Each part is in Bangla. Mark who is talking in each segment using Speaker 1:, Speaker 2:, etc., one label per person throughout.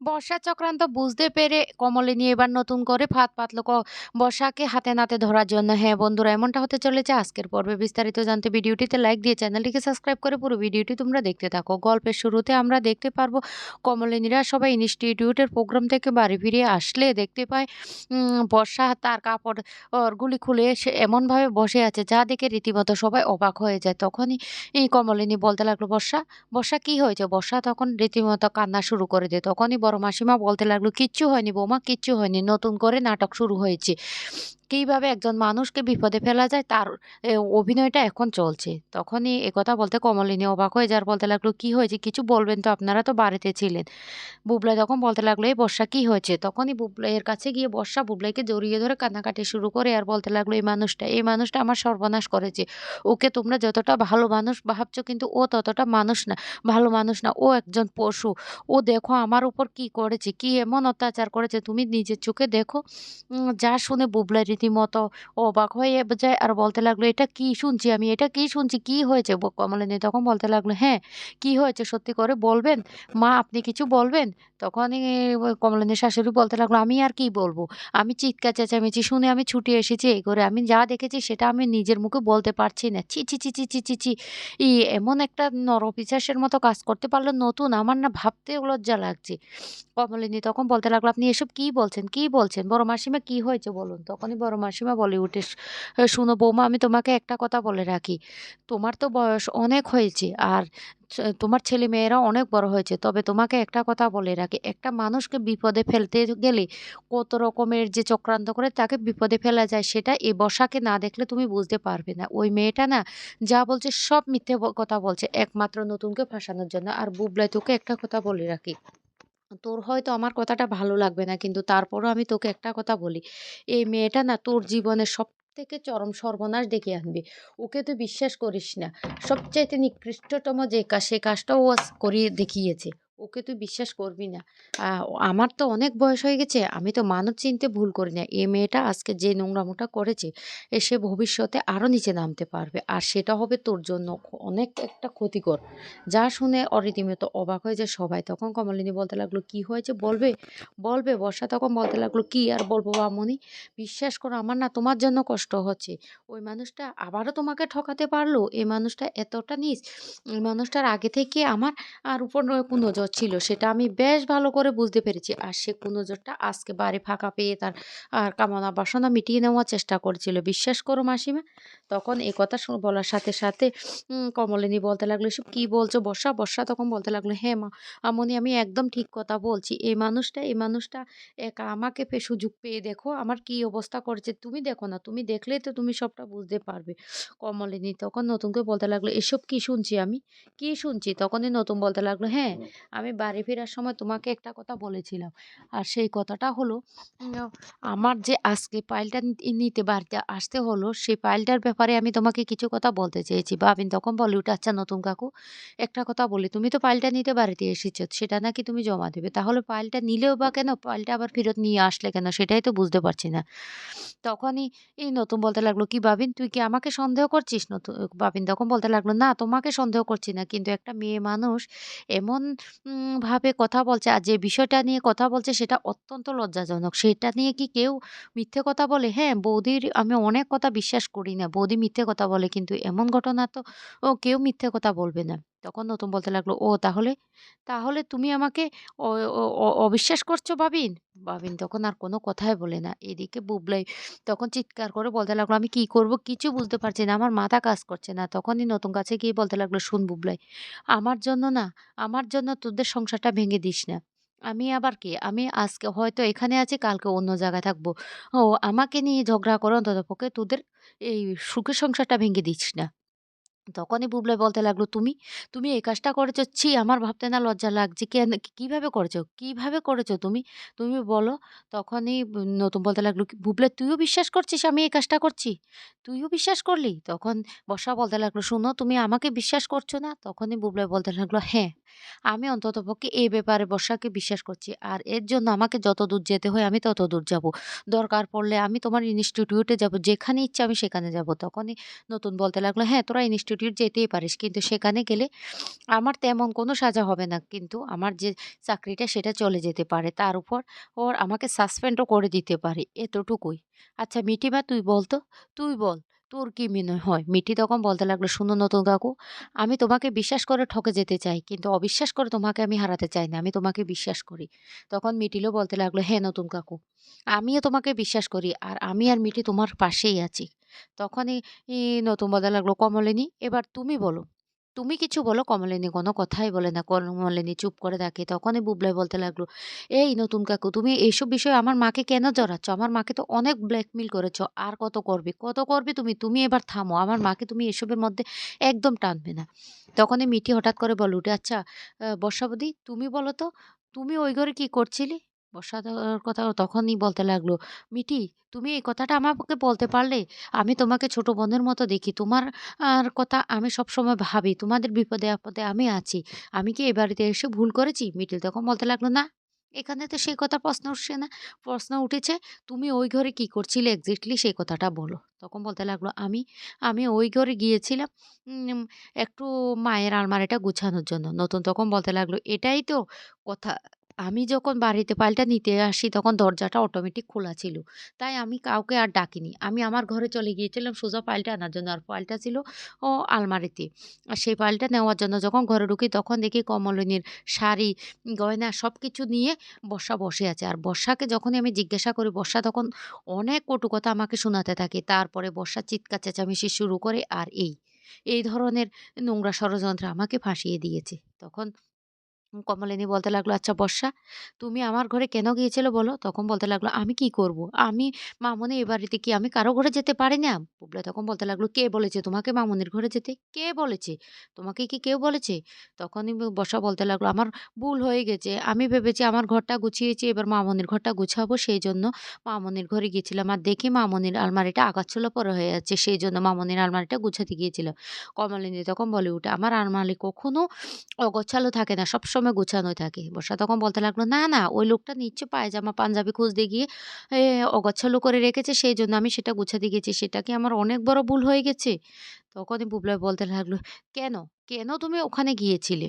Speaker 1: বর্ষা চক্রান্ত বুঝতে পেরে কমলিনী এবার নতুন করে ফাঁদ পাতলো বর্ষাকে হাতে নাতে ধরার জন্য। হ্যাঁ বন্ধুরা এমনটা হতে চলেছে আজকের পর্বে। বিস্তারিত জানতে ভিডিওটিতে লাইক দিয়ে চ্যানেলটিকে সাবস্ক্রাইব করে পুরো ভিডিওটি তোমরা দেখতে থাকো। গল্পের শুরুতে আমরা দেখতে পারব কমলিনীরা সবাই ইনস্টিটিউটের প্রোগ্রাম থেকে বাড়ি ফিরে আসলে দেখতে পায় বর্ষা তার কাপড় গুলি খুলে সে এমনভাবে বসে আছে যা দেখে রীতিমতো সবাই অবাক হয়ে যায়। তখনই কমলিনী বলতে লাগল, "বর্ষা, বর্ষা কি হয়েছে?" বর্ষা তখন রীতিমতো কান্না শুরু করে দেয়। তখনই বড় মাসিমা বলতে লাগল, "কিচ্ছু হয়নি বৌমা, কিচ্ছু হয়নি। নতুন করে নাটক শুরু হয়েছে। কীভাবে একজন মানুষকে বিপদে ফেলা যায় তার অভিনয়টা এখন চলছে।" তখনই একথা বলতে কমলিনী অবাক হয়ে যার বলতে লাগল, "কি হয়েছে? কিছু বলবেন তো? আপনারা তো বাড়িতে ছিলেন।" বুবলাই তখন বলতে লাগল, "এই বর্ষা কি হয়েছে?" তখনই বুবলাইয়ের কাছে গিয়ে বর্ষা বুবলাইকে জড়িয়ে ধরে কান্নাকাটি শুরু করে আর বলতে লাগল, "এই মানুষটা, এই মানুষটা আমার সর্বনাশ করেছে। ওকে তোমরা যতটা ভালো মানুষ ভাবছ কিন্তু ও ততটা মানুষ না, ভালো মানুষ না। ও একজন পশু। ও দেখো আমার উপর কি করেছে, কি এমন অত্যাচার করেছে তুমি নিজের চোখে দেখো।" যা শুনে বুবলা রীতিমতো অবাক হয়ে যায় আর বলতে লাগল, "এটা কি শুনছি আমি? এটা কি শুনছি? কি হয়েছে?" কমলিনী তখন বলতে লাগল, "হ্যাঁ, কি হয়েছে সত্যি করে বলবেন? মা আপনি কিছু বলবেন?" তখনই কমলিনীর শাশুড়ি বলতে লাগল, "আমি আর কি বলব? আমি চিৎকার চেঁচামেচি শুনে আমি ছুটে এসেছি এই করে। আমি যা দেখেছি সেটা আমি নিজের মুখে বলতে পারছি না। ছি, ছি, চি চি ছি, ছি, ছি! ই এমন একটা নরপিশাচের মতো কাজ করতে পারল নতুন, আমার না ভাবতেও লজ্জা লাগছে।" কমলিনী তখন বলতে লাগল, "আপনি এসব কি বলছেন? কি বলছেন? বড় মাসিমা কি হয়েছে বলুন?" তখনই বড় মাসিমা বলে উঠে, "শ "শোনো বৌমা আমি তোমাকে একটা কথা বলে রাখি। তোমার তো বয়স অনেক হয়েছে আর তোমার ছেলে মেয়েরা অনেক বড় হয়েছে। তবে তোমাকে একটা কথা বলে রাখি, একটা মানুষকে বিপদে ফেলতে গেলে কত রকমের যে চক্রান্ত করে তাকে বিপদে ফেলা যায় সেটা এই বসাকে না দেখলে তুমি বুঝতে পারবে না। ওই মেয়েটা না যা বলছে সব মিথ্যে কথা বলছে একমাত্র নতুনকে ফাঁসানোর জন্য। আর বুবলাই তোকে একটা কথা বলে রাখি, তোর হয়তো আমার কথাটা ভালো লাগবে না কিন্তু তারপরও আমি তোকে একটা কথা বলি, এই মেয়েটা না তোর জীবনের সবথেকে চরম সর্বনাশ ডেকে আনবে। ওকে তুই বিশ্বাস করিস না। সবচাইতে নিকৃষ্টতম যে কাজ সে কাজটাও ও করিয়ে দেখিয়েছে। ওকে তুই বিশ্বাস করবি না। আমার তো অনেক বয়স হয়ে গেছে। আমি তো মানুষ চিনতে ভুল করি না। এই মেয়েটা আজকে যে নোংরামোটা করেছে এ সে ভবিষ্যতে আরও নিচে নামতে পারবে। আর সেটা হবে তোর জন্য অনেক একটা ক্ষতিকর। যা শুনে অ রীতিমতো অবাক হয়ে যায় সবাই। তখন কমলিনী বলতে লাগল, "কি হয়েছে বলবে? বলবে?" বর্ষা তখন বলতে লাগল, "কি আর বলব আম্মুনি? বিশ্বাস করো আমার না তোমার জন্য কষ্ট হচ্ছে। ওই মানুষটা আবারও তোমাকে ঠকাতে পারল? এই মানুষটা এতটা নীচ। এই মানুষটার আগে থেকে আমার আর উপর কুনজর ছিল সেটা আমি বেশ ভালো করে বুঝতে পেরেছি। আর সে কুনজরটা আজকে বাড়ি ফাঁকা পেয়ে তার আর কামনা বাসনা মিটিয়ে নেওয়ার চেষ্টা করেছিল। বিশ্বাস করো মাসিমা।" তখন এ কথা বলার সাথে, সাথে কমলিনী বলতে লাগল, "এসব কি বলছো বর্ষা?" বর্ষা তখন বলতে লাগল, "হ্যাঁ মা আম্মুনি আমি একদম ঠিক কথা বলছি। এই মানুষটা এই মানুষটা একা আমাকে সুযোগ পেয়ে দেখো আমার কি অবস্থা করেছে। তুমি দেখো না, তুমি দেখলেই তো তুমি সবটা বুঝতে পারবে।" কমলিনী তখন নতুনকে বলতে লাগল, "এসব কি শুনছি আমি? কি শুনছি?" তখনই নতুন বলতে লাগল, "হ্যাঁ, আমি বাড়ি ফেরার সময় তোমাকে একটা কথা বলেছিলাম। আর সেই কথাটা হলো আমার যে আজকে ফাইলটা নি নিতে বাড়িতে আসতে হলো সেই ফাইলটার ব্যাপারে আমি তোমাকে কিছু কথা বলতে চেয়েছি।" বাবিন তখন বলে উঠে, "আচ্ছা নতুন কাকু একটা কথা বলি, তুমি তো ফাইলটা নিতে বাড়িতে এসেছ সেটা নাকি তুমি জমা দেবে। তাহলে ফাইলটা নিলেও বা কেন? ফাইলটা আবার ফেরত নিয়ে আসলে কেন? সেটাই তো বুঝতে পারছি না।" তখনই এই নতুন বলতে লাগল, "কি বাবিন তুই কি আমাকে সন্দেহ করছিস?" নতুন বাবিন তখন বলতে লাগল, "না তোমাকে সন্দেহ করছি না। কিন্তু একটা মেয়ে মানুষ এমন ভাবে কথা বলছে আর যে বিষয়টা নিয়ে কথা বলছে সেটা অত্যন্ত লজ্জাজনক। সেটা নিয়ে কি কেউ মিথ্যে কথা বলে? হ্যাঁ, বৌদির আমি অনেক কথা বিশ্বাস করি না। বৌদি মিথ্যে কথা বলে কিন্তু এমন ঘটনা তো ও কেউ মিথ্যে কথা বলবে না।" তখন নতুন বলতে লাগল, "ও তাহলে? তাহলে তুমি আমাকে অবিশ্বাস করছ বাবিন?" বাবিন তখন আর কোনো কথাই বলে না। এদিকে বুবলাই তখন চিৎকার করে বলতে লাগল, "আমি কি করব কিছু বুঝতে পারছি না। আমার মাথা কাজ করছে না।" তখনই নতুন কাছে গিয়ে বলতে লাগল, শুন বুবলাই, আমার জন্য না আমার জন্য তোদের সংসারটা ভেঙে দিস না। আমি আবার কে? আমি আজকে হয়তো এখানে আছি কালকে অন্য জায়গায় থাকব। ও আমাকে নিয়ে ঝগড়া করে অন্ততপক্ষে তোদের এই সুখের সংসারটা ভেঙে দিস না।" তখনই বুবলাই বলতে লাগল, "তুমি? তুমি এই কাজটা করেছ? ছি! আমার ভাবতে না লজ্জা লাগছে। কেন কীভাবে করেছ? কীভাবে করেছ তুমি? তুমি বলো।" তখনই নতুন বলতে লাগল, "কি বুবলাই তুইও বিশ্বাস করছিস আমি এই কাজটা করছি? তুইও বিশ্বাস করলি?" তখন বর্ষা বলতে লাগল, "শোনো তুমি আমাকে বিশ্বাস করছ না?" তখনই বুবলাই বলতে লাগল, "হ্যাঁ, আমি অন্ততপক্ষে এই ব্যাপারে বর্ষাকে বিশ্বাস করছি। আর এর জন্য আমাকে যত দূর যেতে হয় আমি তত দূর যাব। দরকার পড়লে আমি তোমার ইনস্টিটিউটে যাব যেখানে ইচ্ছা আমি সেখানে যাব।" তখনই নতুন বলতে লাগল, "হ্যাঁ, তোরা ইনস্টিটিউট ইনস্টিটিউট যেতেই পারিস। কিন্তু সেখানে গেলে আমার তেমন কোনো সাজা হবে না। কিন্তু আমার যে চাকরিটা সেটা চলে যেতে পারে। তার উপর ওর আমাকে সাসপেন্ডও করে দিতে পারে। এতটুকুই। আচ্ছা মিটিমা তুই বল তো, তুই বল তোর কি মনে হয়? মিটি তখন বলতে লাগল, "শোনো নতুন কাকু, আমি তোমাকে বিশ্বাস করে ঠকে যেতে চাই। কিন্তু অবিশ্বাস করে তোমাকে আমি হারাতে চাই না। আমি তোমাকে বিশ্বাস করি।" তখন মিটিলও বলতে লাগল, "হ্যাঁ নতুন কাকু, আমিও তোমাকে বিশ্বাস করি। আর আমি আর মিটি তোমার পাশেই আছি।" তখনই নতুন বলতে লাগল, "কমলিনী এবার তুমি বলো। তুমি কিছু বলো।" কমলিনী কোনো কথাই বলে না। কমলিনী চুপ করে থাকে। তখনই বুবলাই বলতে লাগল, "এই নতুন কাকু তুমি এইসব বিষয়ে আমার মাকে কেন জড়াচ্ছ? আমার মাকে তো অনেক ব্ল্যাকমেইল করেছ। আর কত করবে? কত করবে তুমি? তুমি এবার থামো। আমার মাকে তুমি এসবের মধ্যে একদম টানবে না।" তখনই মিটি হঠাৎ করে বলে উঠে, "আচ্ছা আ বর্ষা তুমি বলো তো, তুমি ওই ঘরে কি করছিলে?" ত কথা তখনই বলতে লাগল, "মিটি তুমি এই কথাটা আমাকে বলতে পারলে? আমি তোমাকে ছোট বোনের মতো দেখি। তোমার আর কথা আমি সবসময় ভাবি। তোমাদের বিপদে আপদে আমি আছি। আমি কি এ বাড়িতে এসে ভুল করেছি?" মিটি তখন বলতে লাগল, "না, এখানে তো সেই কথা প্রশ্ন উঠছে না। প্রশ্ন উঠেছে তুমি ওই ঘরে কি করছিলে এক্সাক্টলি সেই কথাটা বলো।" তখন বলতে লাগল, "আমি আমি ওই ঘরে গিয়েছিলাম একটু মায়ের আলমারিটা গুছানোর জন্য।" নতুন তখন বলতে লাগল, "এটাই তো কথা। আমি যখন বাড়িতে ফাইলটা নিতে আসি তখন দরজাটা অটোমেটিক খোলা ছিল। তাই আমি কাউকে আর ডাকিনি। আমি আমার ঘরে চলে গিয়েছিলাম সোজা ফাইলটা আনার জন্য। আর ফাইলটা ছিল ও আলমারিতে। আর সেই ফাইলটা নেওয়ার জন্য যখন ঘরে ঢুকি তখন দেখি কমলিনীর শাড়ি, গয়না সব কিছু নিয়ে বর্ষা বসে আছে। আর বর্ষাকে যখনই আমি জিজ্ঞাসা করি বর্ষা তখন অনেক কটু কথা আমাকে শোনাতে থাকে। তারপরে বর্ষা চিৎকার চেঁচামেচি শুরু করে আর এই, এই ধরনের নোংরা ষড়যন্ত্র আমাকে ফাঁসিয়ে দিয়েছে। তখন কমলিনী বলতে লাগল, "আচ্ছা বর্ষা, তুমি আমার ঘরে কেন গিয়েছিলে বলো?" তখন বলতে লাগল, "আমি কি করব? আমি মামুনি এ বাড়িতে কি আমি কারও ঘরে যেতে পারি না?" বুবলাই তখন বলতে লাগল, "কে বলেছে তোমাকে মামুনির ঘরে যেতে? কে বলেছে? তোমাকে কি কেউ বলেছে?" তখনই বর্ষা বলতে লাগল, "আমার ভুল হয়ে গেছে। আমি ভেবেছি আমার ঘরটা গুছিয়েছি এবার মামুনির ঘরটা গুছাবো সেই জন্য মামুনির ঘরে গিয়েছিলাম। আর দেখি মামুনির আলমারিটা আগাছালো পড়ে হয়ে যাচ্ছে সেই জন্য মামুনির আলমারিটা গুছাতে গিয়েছিলাম।" কমলিনী তখন বলে উঠে, "আমার আলমারি কখনো অগোছালো থাকে না। সবসময় গোছানোই থাকে।" বর্ষা তখন বলতে লাগল, "না, না ওই লোকটা নিশ্চয়ই পায়জামা পাঞ্জাবি খুঁজতে গিয়ে এ অগোছালো করে রেখেছে সেই জন্য আমি সেটা গুছাতে গেছি। সেটা কি আমার অনেক বড় ভুল হয়ে গেছে?" তখনই বুবলাই বলতে লাগল, "কেন? কেন তুমি ওখানে গিয়েছিলে?"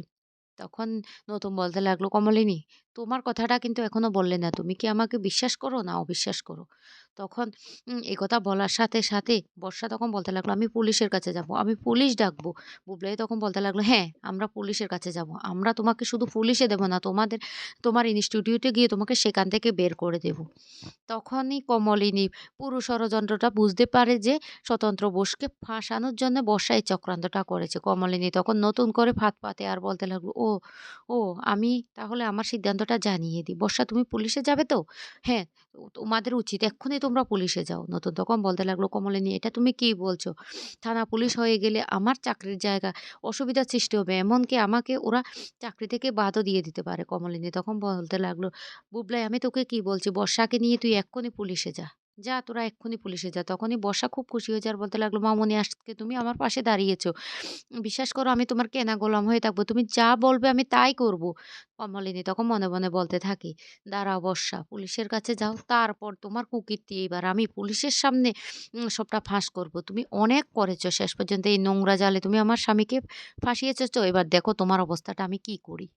Speaker 1: তখন নতুন বলতে লাগল, "কমলিনী তোমার কথাটা কিন্তু এখনও বললে না। তুমি কি আমাকে বিশ্বাস করো না অবিশ্বাস করো?" তখন এই কথা বলার সাথে, সাথে বর্ষা তখন বলতে লাগল, "আমি পুলিশের কাছে যাব। আমি পুলিশ ডাকবো।" বুবলাই তখন বলতে লাগল, "হ্যাঁ, আমরা পুলিশের কাছে যাব। আমরা তোমাকে শুধু পুলিশে দেব না, তোমাদের তোমার ইনস্টিটিউটে গিয়ে তোমাকে সেখান থেকে বের করে দেব।" তখনই কমলিনী পুরো ষড়যন্ত্রটা বুঝতে পারে যে স্বতন্ত্র বোসকে ফাঁসানোর জন্য বর্ষা এই চক্রান্তটা করেছে। কমলিনী তখন নতুন করে ফাঁদ পাতে আর বলতে লাগল, "ও, ও আমি তাহলে আমার সিদ্ধান্তটা জানিয়ে দিই। বর্ষা তুমি পুলিশে যাবে তো? হ্যাঁ, তোমাদের উচিত এক্ষুনি তোমরা পুলিশে যাও।" নতুন তখন বলতে লাগল, "কমলিনী এটা তুমি কি বলছো? থানা পুলিশ হয়ে গেলে আমার চাকরির জায়গা অসুবিধার সৃষ্টি হবে। এমনকি আমাকে ওরা চাকরি থেকে বাদও দিয়ে দিতে পারে।" কমলিনী তখন বলতে লাগল, "বুবলাই আমি তোকে কি বলছি বর্ষাকে নিয়ে তুই এক্ষুনি পুলিশে যা। যা তোরা এক্ষুনি পুলিশে যা।" তখনই বর্ষা খুব খুশি হয়েছে আর বলতে লাগল, "মামুনি আজকে তুমি আমার পাশে দাঁড়িয়েছো। বিশ্বাস করো আমি তোমার কেনা গোলাম হয়ে থাকব। তুমি যা বলবে আমি তাই করব।" কমলিনী তখন মনে, মনে বলতে থাকে, "দাঁড়াও বর্ষা পুলিশের কাছে যাও। তারপর তোমার কুকীর্তি এবার আমি পুলিশের সামনে সবটা ফাঁস করব। তুমি অনেক করেছ শেষ পর্যন্ত এই নোংরা জালে তুমি আমার স্বামীকে ফাঁসিয়েছো এবার দেখো তোমার অবস্থাটা আমি কি করি।"